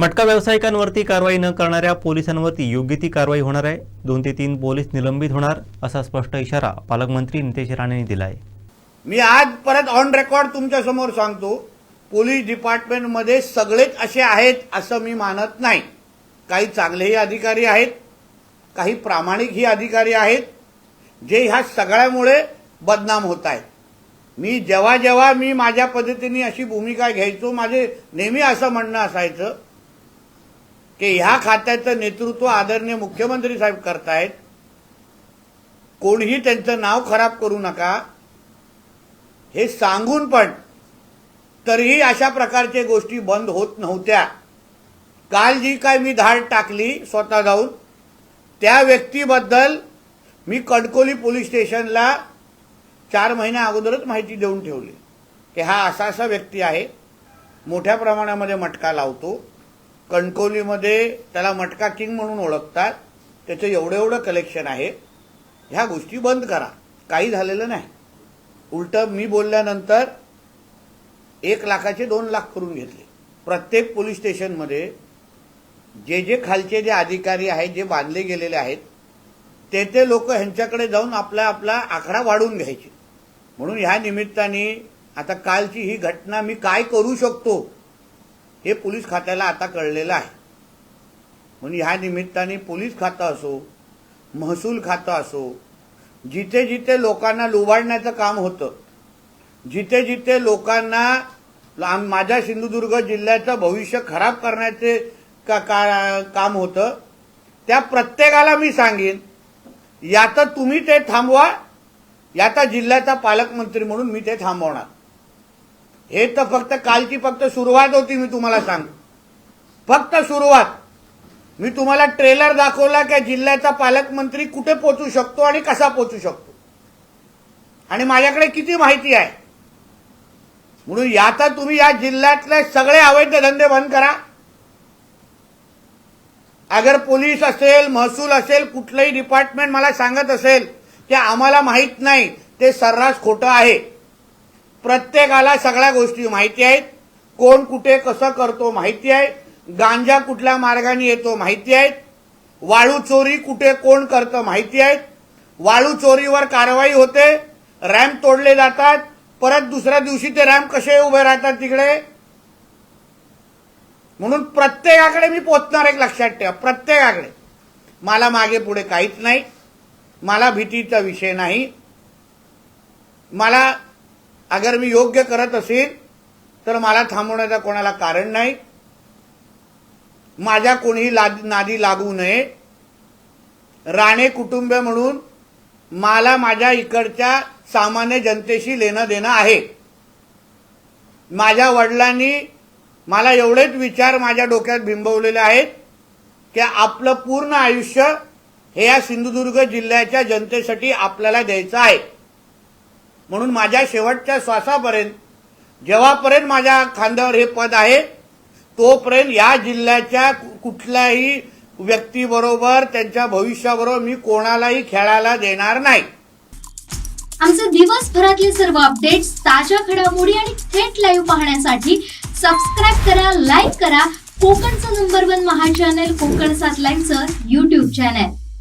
मटका व्यावसायिकांवरती कारवाई न करणाऱ्या पोलिसांवरती योग्य ती कारवाई होणार आहे. दोन ते तीन पोलीस निलंबित होणार असा स्पष्ट इशारा पालकमंत्री नितेश राणेंनी दिला आहे मी आज परत ऑन रेकॉर्ड तुमच्यासमोर सांगतो पोलीस डिपार्टमेंटमध्ये सगळेच असे आहेत असं मी मानत नाही. काही चांगलेही अधिकारी आहेत काही प्रामाणिकही अधिकारी आहेत जे ह्या सगळ्यामुळे बदनाम होत आहेत. मी जेव्हा जेव्हा मी माझ्या पद्धतीने अशी भूमिका घ्यायचो माझे नेहमी असं म्हणणं असायचं की ह्या खात्याचं नेतृत्व आदरणीय मुख्यमंत्री साहेब करतायत कोणीही त्यांचं नाव खराब करू नका. हे सांगून पण तरीही अशा प्रकारचे गोष्टी बंद होत नव्हत्या. काल जी काय मी धाड टाकली स्वतः जाऊन त्या व्यक्तीबद्दल मी कणकोली पोलीस स्टेशनला चार महिन्या अगोदरच माहिती देऊन ठेवली. की हा असा असा व्यक्ती आहे मोठ्या प्रमाणामध्ये मटका लावतो. कणकोलीमध्ये त्याला मटका किंग म्हणून ओळखतात. त्याचं एवढं एवढं कलेक्शन आहे. ह्या गोष्टी बंद करा. काही झालेलं नाही. उलट मी बोलल्यानंतर एक लाखाचे दोन लाख करून घेतले. प्रत्येक पोलीस स्टेशनमध्ये जे जे खालचे जे अधिकारी आहेत जे बांधले गेलेले आहेत ते ते लोक ह्यांच्याकडे जाऊन आपला आपला आकडा वाढवून घ्यायचे. म्हणून ह्या निमित्ताने आता कालची ही घटना मी काय करू शकतो हे पोलीस खात्याला आता कळलेलं आहे. म्हणून ह्या निमित्ताने पोलीस खातं असो महसूल खातं असो जिथे जिथे लोकांना लुबाडण्याचं काम होतं जिथे जिथे लोकांना माझ्या सिंधुदुर्ग जिल्ह्याचं भविष्य खराब करण्याचे का, का, काम होतं त्या प्रत्येकाला मी सांगेन या तर तुम्ही ते थांबवा याचा जिल्ह्याचा पालकमंत्री म्हणून मी ते थांबवणार. हे तर फक्त कालची फक्त सुरुवात होती मी तुम्हाला सांग. फक्त सुरुवात. मी तुम्हाला ट्रेलर दाखवला की जिल्ह्याचा पालकमंत्री कुठे पोचू शकतो आणि कसा पोचू शकतो. आणि माझ्याकडे किती माहिती आहे? म्हणून याता तुम्ही या जिल्ह्यातले सगळे अवैध धंदे बंद करा. अगर पोलीस असेल महसूल असेल कुठलंही डिपार्टमेंट मला सांगत असेल की आम्हाला माहीत नाही ते सर्रास खोटं आहे. प्रत्येकाला सगळ्या गोष्टी माहिती आहेत. कोण कुठे कसं करतो माहिती आहे. गांजा कुठल्या मार्गाने येतो माहिती आहेत. वाळू चोरी कुठे कोण करतं माहिती आहेत. वाळू चोरीवर कारवाई होते. रॅम्प तोडले जातात. परत दुसऱ्या दिवशी ते रॅम्प कसे उभे राहतात तिकडे? म्हणून प्रत्येकाकडे मी पोचणार एक लक्षात ठेवा. प्रत्येकाकडे. मला मागे पुढे काहीच नाही. मला भीतीचा विषय नाही. मला अगर मी योग्य करत असेल तर मला थांबवण्याचं कोणाला कारण नाही. माझ्या कोणीही लाद नादी लागू नये. राणे कुटुंब म्हणून मला माझ्या इकडच्या सामान्य जनतेशी लेणं देणं आहे. माझ्या वडिलांनी मला एवढेच विचार माझ्या डोक्यात बिंबवलेले आहेत की आपलं पूर्ण आयुष्य हे या सिंधुदुर्ग जिल्ह्याच्या जनतेसाठी आपल्याला द्यायचं आहे. म्हणून माझ्या शेवटच्या श्वासापर्यंत जेव्हापर्यंत माझ्या खांद्यावर हे पद आहे तोपर्यंत या जिल्ह्याच्या कुठल्याही व्यक्तीबरोबर त्यांच्या भविष्याबरोबर मी कोणालाही खेळायला देणार नाही. आमचे दिवसभरातले सर्व अपडेट्स ताज्या घडामोडी आणि थेट लाईव्ह पाहण्यासाठी सबस्क्राईब करा लाईक करा. कोकणचं नंबर वन महा चॅनल कोकण सात लाईव्हचं युट्यूब चॅनल